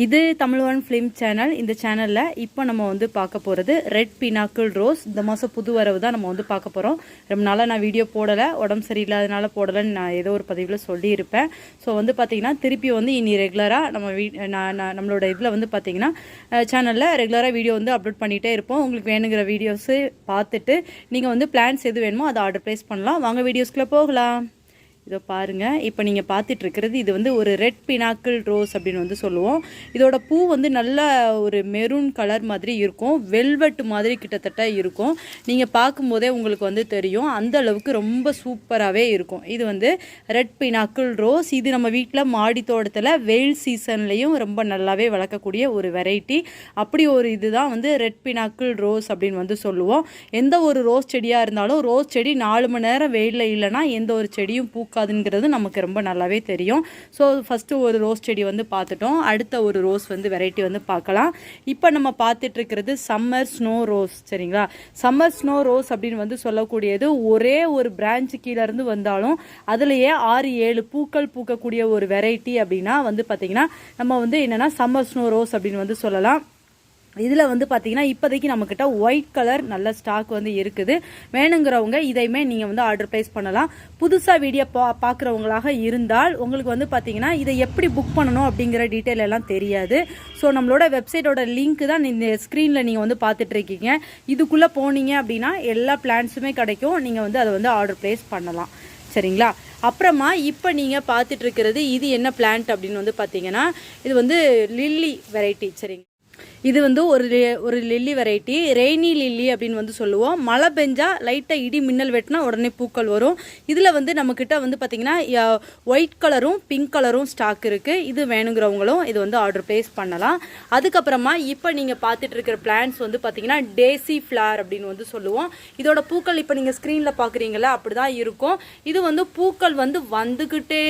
இது தமிழ்வன் film channel இந்த சேனலில் இப்போ நம்ம வந்து பார்க்க போகிறது ரெட் பினாக்கிள் ரோஸ் இந்த மாதம் புது வரவு தான் நம்ம வந்து பார்க்க போகிறோம் ரொம்ப நாளாக நான் வீடியோ போடலை. உடம்பு சரியில்லாதனால போடலைன்னு நான் ஏதோ ஒரு பதிவில் சொல்லியிருப்பேன். ஸோ வந்து பார்த்திங்கன்னா திருப்பி வந்து இனி ரெகுலராக நம்ம வீ நான் நான் நம்மளோட இதில் வந்து பார்த்தீங்கன்னா சேனலில் ரெகுலராக வீடியோ வந்து அப்லோட் பண்ணிகிட்டே இருப்போம். உங்களுக்கு வேணுங்கிற வீடியோஸு பார்த்துட்டு நீங்கள் வந்து பிளான்ஸ் எது வேணுமோ அதை ஆர்டர் ப்ளேஸ் பண்ணலாம். வாங்க வீடியோஸ்குள்ளே போகலாம். இதோ பாருங்கள் இப்போ நீங்கள் பார்த்துட்டு இருக்கிறது இது வந்து ஒரு ரெட் பினாக்கிள் ரோஸ் அப்படின்னு வந்து சொல்லுவோம். இதோட பூ வந்து நல்ல ஒரு மெரூன் கலர் மாதிரி இருக்கும். வெல்வெட் மாதிரி கிட்டத்தட்ட இருக்கும். நீங்கள் பார்க்கும்போதே உங்களுக்கு வந்து தெரியும். அந்த அளவுக்கு ரொம்ப சூப்பராகவே இருக்கும். இது வந்து ரெட் பினாக்கிள் ரோஸ். இது நம்ம வீட்டில் மாடி தோட்டத்தில் வெயில் சீசன்லேயும் ரொம்ப நல்லாவே வளர்க்கக்கூடிய ஒரு வெரைட்டி. அப்படி ஒரு இதுதான் வந்து ரெட் பினாக்கிள் ரோஸ் அப்படின்னு வந்து சொல்லுவோம். எந்த ஒரு ரோஸ் செடியாக இருந்தாலும் ரோஸ் செடி நாலு மணி நேரம் வெயிலில் இல்லைன்னா எந்த ஒரு செடியும் இருக்காதுங்கிறது நமக்கு ரொம்ப நல்லாவே தெரியும். ஸோ ஃபஸ்ட்டு ஒரு ரோஸ் செடி வந்து பார்த்துட்டோம். அடுத்த ஒரு ரோஸ் வந்து வெரைட்டி வந்து பார்க்கலாம். இப்போ நம்ம பார்த்துட்ருக்கிறது சம்மர் ஸ்னோ ரோஸ் சரிங்களா? சம்மர் ஸ்னோ ரோஸ் அப்படின்னு வந்து சொல்லக்கூடியது ஒரே ஒரு பிரான்ச்சு கீழே இருந்து வந்தாலும் அதுலேயே ஆறு ஏழு பூக்கள் பூக்கக்கூடிய ஒரு வெரைட்டி அப்படின்னா வந்து பார்த்திங்கன்னா நம்ம வந்து என்னென்னா சம்மர் ஸ்னோ ரோஸ் அப்படின்னு வந்து சொல்லலாம். இதில் வந்து பார்த்தீங்கன்னா இப்போதைக்கு நம்மக்கிட்ட ஒயிட் கலர் நல்ல ஸ்டாக் வந்து இருக்குது. வேணுங்கிறவங்க இதையுமே நீங்கள் வந்து ஆர்டர் ப்ளேஸ் பண்ணலாம். புதுசாக வீடியோ பா பார்க்குறவங்களாக இருந்தால் உங்களுக்கு வந்து பார்த்தீங்கன்னா இதை எப்படி புக் பண்ணணும் அப்படிங்கிற டீட்டெயில் எல்லாம் தெரியாது. ஸோ நம்மளோட வெப்சைட்டோட லிங்க் தான் இந்த ஸ்க்ரீனில் நீங்கள் வந்து பார்த்துட்ருக்கீங்க இதுக்குள்ளே போனீங்க அப்படின்னா எல்லா பிளான்ஸுமே கிடைக்கும். நீங்கள் வந்து அதை வந்து ஆர்டர் ப்ளேஸ் பண்ணலாம். சரிங்களா? அப்புறமா இப்போ நீங்கள் பார்த்துட்ருக்கிறது இது என்ன பிளான்ட் அப்படின்னு வந்து பார்த்தீங்கன்னா இது வந்து லில்லி வெரைட்டி சரிங்க. இது வந்து ஒரு ஒரு லில்லி வெரைட்டி ரெய்னி லில்லி அப்படின்னு வந்து சொல்லுவோம். மழை பெஞ்சால் லைட்டாக இடி மின்னல் வெட்டினா உடனே பூக்கள் வரும். இதில் வந்து நம்மக்கிட்ட வந்து பார்த்திங்கன்னா ஒயிட் கலரும் பிங்க் கலரும் ஸ்டாக் இருக்குது இது வேணுங்கிறவங்களும் இது வந்து ஆர்டர் ப்ளேஸ் பண்ணலாம். அதுக்கப்புறமா இப்போ நீங்கள் பார்த்துட்டு இருக்கிற பிளான்ஸ் வந்து பார்த்திங்கன்னா டேசி ஃப்ளார் அப்படின்னு வந்து சொல்லுவோம். இதோட பூக்கள் இப்போ நீங்கள் ஸ்க்ரீனில் பார்க்குறீங்களா அப்படி தான் இருக்கும். இது வந்து பூக்கள் வந்து வந்துக்கிட்டே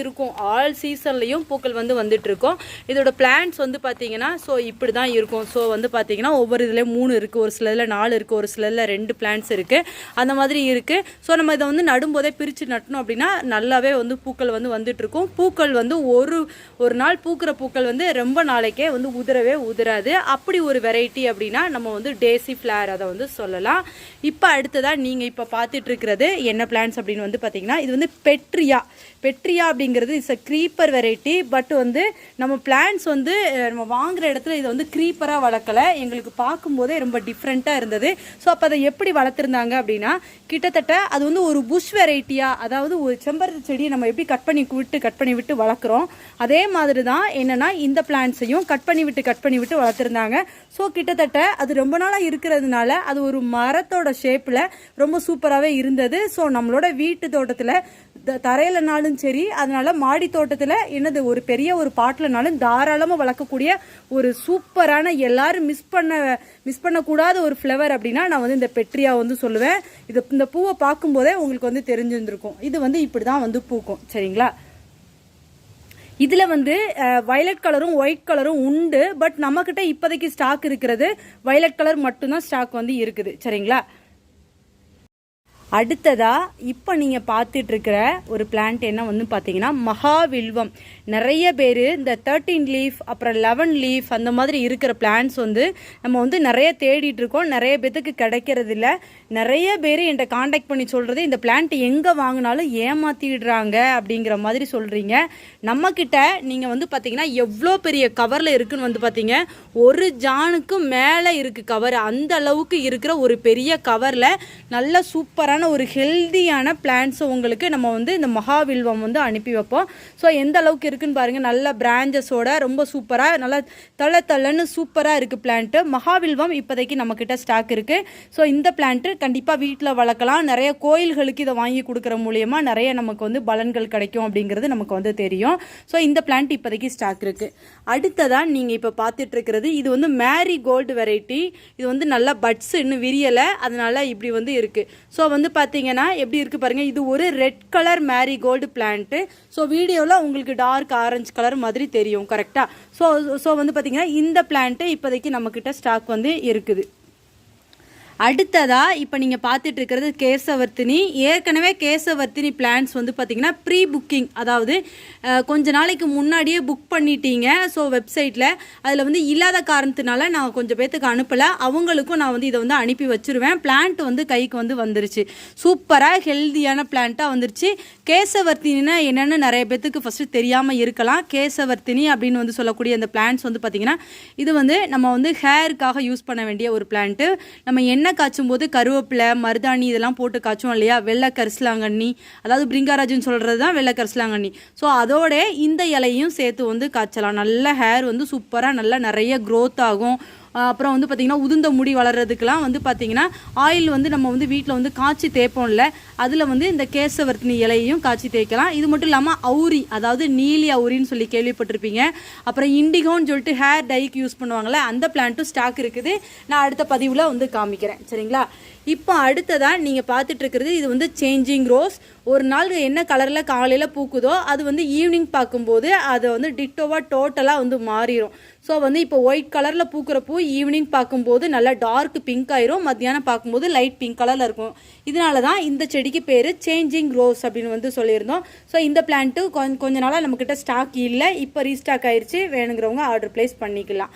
இருக்கும். ஆல் சீசன்லேயும் பூக்கள் வந்து வந்துட்டு இருக்கும். இதோட பிளான்ஸ் வந்து பார்த்தீங்கன்னா ஸோ இப்படி தான் இருக்கும். ஸோ வந்து பார்த்தீங்கன்னா ஒவ்வொரு இதில் மூணு இருக்குது ஒரு சிலதில் நாலு இருக்குது ஒரு சிலதில் ரெண்டு பிளான்ஸ் இருக்குது அந்த மாதிரி இருக்குது ஸோ நம்ம இதை வந்து நடும்போதே பிரித்து நட்டணும் அப்படின்னா நல்லாவே வந்து பூக்கள் வந்து வந்துட்டுருக்கும் பூக்கள் வந்து ஒரு ஒரு நாள் பூக்கிற பூக்கள் வந்து ரொம்ப நாளைக்கே வந்து உதிரவே உதிராது. அப்படி ஒரு வெரைட்டி அப்படின்னா நம்ம வந்து டேசி ஃப்ளார் அதை வந்து சொல்லலாம். இப்போ அடுத்ததாக நீங்கள் இப்போ பார்த்துட்ருக்கிறது என்ன பிளான்ஸ் அப்படின்னு வந்து பார்த்தீங்கன்னா இது வந்து பெட்ரியா பெட்ரியா அப்படிங்கிறது it's a creeper variety but வந்து நம்ம பிளான்ஸ் வந்து நம்ம வாங்குகிற இடத்துல இதை வந்து க்ரீப்பராக வளர்க்கலை. எங்களுக்கு பார்க்கும்போதே ரொம்ப டிஃப்ரெண்ட்டாக இருந்தது. ஸோ அப்போ அதை எப்படி வளர்த்துருந்தாங்க அப்படின்னா கிட்டத்தட்ட அது வந்து ஒரு புஷ் வெரைட்டியாக அதாவது ஒரு செம்பருத்தி செடியை நம்ம எப்படி கட் பண்ணி விட்டு கட் பண்ணி விட்டு வளர்க்குறோம். அதே மாதிரி தான் என்னென்னா இந்த பிளான்ஸையும் கட் பண்ணி விட்டு கட் பண்ணி விட்டு வளர்த்துருந்தாங்க. ஸோ கிட்டத்தட்ட அது ரொம்ப நாளாக இருக்கிறதுனால அது ஒரு மரத்தோட ஷேப்பில் ரொம்ப சூப்பராகவே இருந்தது. ஸோ நம்மளோட வீட்டு தோட்டத்தில் தரையிலனாலும் சரி அதனால மாடி தோட்டத்தில் என்னது ஒரு பெரிய ஒரு பாட்டிலனாலும் தாராளமாக வளர்க்கக்கூடிய ஒரு சூப்பரான எல்லாரும் மிஸ் பண்ண மிஸ் பண்ணக்கூடாத ஒரு ஃப்ளவர் அப்படின்னா நான் வந்து இந்த பெட்ரியா வந்து சொல்லுவேன். இது இந்த பூவை பார்க்கும்போதே உங்களுக்கு வந்து தெரிஞ்சிருந்திருக்கும். இது வந்து இப்படி தான் வந்து பூக்கும். சரிங்களா? இதில் வந்து வயலட் கலரும் ஒயிட் கலரும் உண்டு பட் நம்மக்கிட்ட இப்போதைக்கு ஸ்டாக் இருக்கிறது. வயலட் கலர் மட்டும்தான் ஸ்டாக் வந்து இருக்குது. சரிங்களா? அடுத்ததாக இப்போ நீங்கள் பார்த்துட்டு இருக்கிற ஒரு பிளான்ட் என்ன வந்து பார்த்தீங்கன்னா மகாவில்வம். நிறைய பேர் இந்த தேர்ட்டீன் லீஃப் அப்புறம் லெவன் லீஃப் அந்த மாதிரி இருக்கிற பிளான்ட்ஸ் வந்து நம்ம வந்து நிறைய தேடிட்டு இருக்கோம் நிறைய பேத்துக்கு கிடைக்கிறது இல்லை நிறைய பேர் என்கிட்ட காண்டாக்ட் பண்ணி சொல்கிறது இந்த பிளான்ட் எங்கே வாங்கினாலும் ஏமாற்றிடுறாங்க அப்படிங்கிற மாதிரி சொல்கிறீங்க நம்மக்கிட்ட நீங்கள் வந்து பார்த்தீங்கன்னா எவ்வளோ பெரிய கவரில் இருக்குன்னு வந்து பார்த்தீங்க ஒரு ஜானுக்கு மேலே இருக்குது கவர் அந்த அளவுக்கு இருக்கிற ஒரு பெரிய கவரில் நல்ல சூப்பரான ஒரு ஹெல்தியான பிளான்ட்ஸை உங்களுக்கு நம்ம வந்து இந்த மகாவில்வம் வந்து அனுப்பி வைப்போம். ஸோ எந்த அளவுக்கு இருக்குன்னு பாருங்கள் நல்ல பிராஞ்சஸோட ரொம்ப சூப்பராக நல்லா தள்ள தள்ளன்னு சூப்பராக இருக்குது பிளான்ட்டு மகாவில்வம் இப்போதைக்கு நம்மக்கிட்ட ஸ்டாக் இருக்குது ஸோ இந்த பிளான்ட்டு கண்டிப்பாக வீட்டில் வளர்க்கலாம். நிறைய கோயில்களுக்கு இதை வாங்கி கொடுக்குற மூலயமா நிறைய நமக்கு வந்து பலன்கள் கிடைக்கும் அப்படிங்கிறது நமக்கு வந்து தெரியும். ஸோ இந்த பிளான்ட் இப்போதைக்கு ஸ்டாக் இருக்குது அடுத்ததான் நீங்கள் இப்போ பார்த்துட்டு இருக்கிறது இது வந்து மேரி கோல்டு வெரைட்டி இது வந்து நல்லா பட்ஸ் இன்னும் விரியலை. அதனால இப்படி வந்து இருக்குது ஸோ வந்து பார்த்தீங்கன்னா எப்படி இருக்குது பாருங்கள் இது ஒரு red colour marigold plant so வீடியோவில் உங்களுக்கு டார்க் ஆரஞ்சு கலர் மாதிரி தெரியும் கரெக்டாக ஸோ ஸோ வந்து பார்த்தீங்கன்னா இந்த பிளான்ட்டு இப்போதைக்கு நம்மக்கிட்ட ஸ்டாக் வந்து இருக்குது. அடுத்ததாக இப்போ நீங்கள் பார்த்துட்டு இருக்கிறது கேசவர்த்தினி. ஏற்கனவே கேசவர்த்தினி பிளான்ஸ் வந்து பார்த்திங்கன்னா ப்ரீ புக்கிங் அதாவது கொஞ்ச நாளைக்கு முன்னாடியே புக் பண்ணிட்டீங்க. ஸோ வெப்சைட்டில் அதில் வந்து இல்லாத காரணத்தினால நான் கொஞ்சம் பேத்துக்கு அனுப்பலை. அவங்களுக்கும் நான் வந்து இதை வந்து அனுப்பி வச்சிருவேன். பிளான்ட் வந்து கைக்கு வந்து வந்துருச்சு. சூப்பராக ஹெல்தியான பிளான்ட்டாக வந்துருச்சு. கேசவர்த்தினா என்னென்னு நிறைய பேத்துக்கு ஃபஸ்ட்டு தெரியாமல் இருக்கலாம். கேசவர்த்தினி அப்படின்னு வந்து சொல்லக்கூடிய அந்த பிளான்ட்ஸ் வந்து பார்த்திங்கன்னா இது வந்து நம்ம வந்து ஹேருக்காக யூஸ் பண்ண வேண்டிய ஒரு பிளான்ட்டு நம்ம என்ன எண்ணெய் காய்ச்சும் போது கருவேப்பிலை மருதாணி இதெல்லாம் போட்டு காய்ச்சுவோம் இல்லையா? வெள்ளை கரிசலாங்கண்ணி அதாவது பிரிங்காராஜுன்னு சொல்கிறது தான் வெள்ளை கரிசலாங்கண்ணி. ஸோ அதோட இந்த இலையும் சேர்த்து வந்து காய்ச்சலாம். நல்ல ஹேர் வந்து சூப்பராக நல்லா நிறைய க்ரோத் ஆகும். அப்புறம் வந்து பார்த்திங்கன்னா உதிர்ந்த முடி வளர்கிறதுக்கெலாம் வந்து பார்த்திங்கன்னா ஆயில் வந்து நம்ம வந்து வீட்டில் வந்து காய்ச்சி தேய்ப்போம்ல அதில் வந்து இந்த கேசவர்த்தினி இலையையும் காய்ச்சி தேய்க்கலாம். இது மட்டும் இல்லாமல் அவுரி அதாவது நீலி அவுரின்னு சொல்லி கேள்விப்பட்டிருப்பீங்க. அப்புறம் இண்டிகோன்னு சொல்லிட்டு ஹேர் டைக்கு யூஸ் பண்ணுவாங்கள்ல அந்த பிளான்ட்டும் ஸ்டாக் இருக்குது. நான் அடுத்த பதிவில் வந்து காமிக்கிறேன். சரிங்களா? இப்போ அடுத்ததாக நீங்கள் பார்த்துட்டு இருக்கிறது இது வந்து சேஞ்சிங் ரோஸ் ஒரு நாள் என்ன கலரில் காலையில் பூக்குதோ அது வந்து ஈவினிங் பார்க்கும்போது அதை வந்து டிட்டோவாக டோட்டலாக வந்து மாறிடும் ஸோ வந்து இப்போ ஒயிட் கலரில் பூக்கிற பூ ஈவினிங் பார்க்கும்போது நல்லா டார்க் பிங்க் ஆயிரும். மத்தியானம் பார்க்கும்போது லைட் பிங்க் கலரில் இருக்கும். இதனால தான் இந்த செடிக்கு பேர் சேஞ்சிங் ரோஸ் அப்படின்னு வந்து சொல்லியிருந்தோம். ஸோ இந்த பிளான்ட்டு கொஞ்ச கொஞ்ச நாளாக நம்மக்கிட்ட ஸ்டாக் இல்லை. இப்போ ரீஸ்டாக் ஆயிடுச்சு வேணுங்கிறவங்க ஆர்டர் ப்ளேஸ் பண்ணிக்கலாம்.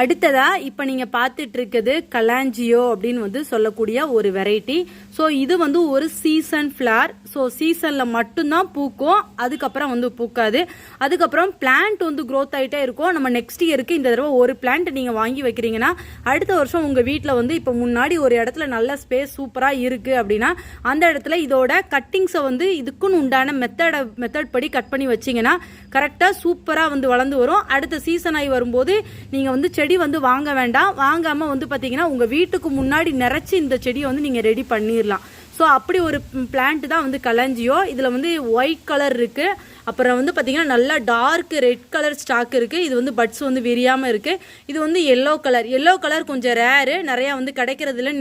அடுத்ததா இப்போ நீங்கள் பார்த்துட்டு இருக்குது கலாஞ்சியோ அப்படின்னு வந்து சொல்லக்கூடிய ஒரு வெரைட்டி ஸோ இது வந்து ஒரு சீசன் ஃப்ளார் ஸோ சீசனில் மட்டும்தான் பூக்கும் அதுக்கப்புறம் வந்து பூக்காது. அதுக்கப்புறம் பிளான்ட் வந்து க்ரோத் ஆகிட்டே இருக்கும். நம்ம நெக்ஸ்ட் இயருக்கு இந்த தடவை ஒரு பிளான்ட் நீங்கள் வாங்கி வைக்கிறீங்கன்னா அடுத்த வருஷம் உங்கள் வீட்டில் வந்து இப்போ முன்னாடி ஒரு இடத்துல நல்ல ஸ்பேஸ் சூப்பராக இருக்குது அப்படின்னா அந்த இடத்துல இதோட கட்டிங்ஸை வந்து இதுக்குன்னு உண்டான மெத்தடை மெத்தட் படி கட் பண்ணி வச்சிங்கன்னா கரெக்டாக சூப்பராக வந்து வளர்ந்து வரும். அடுத்த சீசன் ஆகி வரும்போது நீங்கள் வந்து செடி செடி வந்து வாங்க வேண்டாம். வாங்காமல் வந்து பார்த்தீங்கன்னா உங்கள் வீட்டுக்கு முன்னாடி நிறைச்சி இந்த செடியை வந்து நீங்கள் ரெடி பண்ணிடலாம் ஸோ அப்படி ஒரு பிளான்ட் தான் வந்து கலஞ்சியோ இதில் வந்து ஒயிட் கலர் இருக்குது அப்புறம் வந்து பார்த்தீங்கன்னா நல்லா டார்க் ரெட் கலர் ஸ்டாக் இருக்குது இது வந்து பட்ஸ் வந்து விரியாமல் இருக்குது இது வந்து எல்லோ கலர் எல்லோ கலர் கொஞ்சம் ரேரு நிறையா வந்து கிடைக்கிறதுல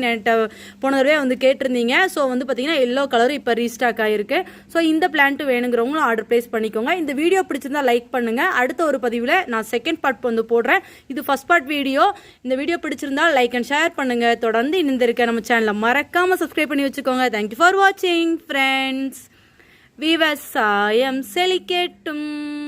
போன தடவை வந்து கேட்டிருந்தீங்க. ஸோ வந்து பார்த்தீங்கன்னா எல்லோ கலரும் இப்போ ரீஸ்டாக் ஆகிருக்கு ஸோ இந்த பிளான்ட்டு வேணுங்கிறவங்களும் ஆர்டர் ப்ளேஸ் பண்ணிக்கோங்க. இந்த வீடியோ பிடிச்சிருந்தா லைக் பண்ணுங்கள் அடுத்த ஒரு பதிவில் நான் செகண்ட் பார்ட் வந்து போடுறேன். இது ஃபர்ஸ்ட் பார்ட் வீடியோ இந்த வீடியோ பிடிச்சிருந்தா லைக் அண்ட் ஷேர் பண்ணுங்கள் தொடர்ந்து இணைந்திருக்க நம்ம சேனலை மறக்காமல் சப்ஸ்கிரைப் பண்ணி வச்சுக்கோங்க. தேங்க்யூ ஃபார் வாட்சிங் ஃப்ரெண்ட்ஸ் விவசாயம் செழிக்கட்டும்.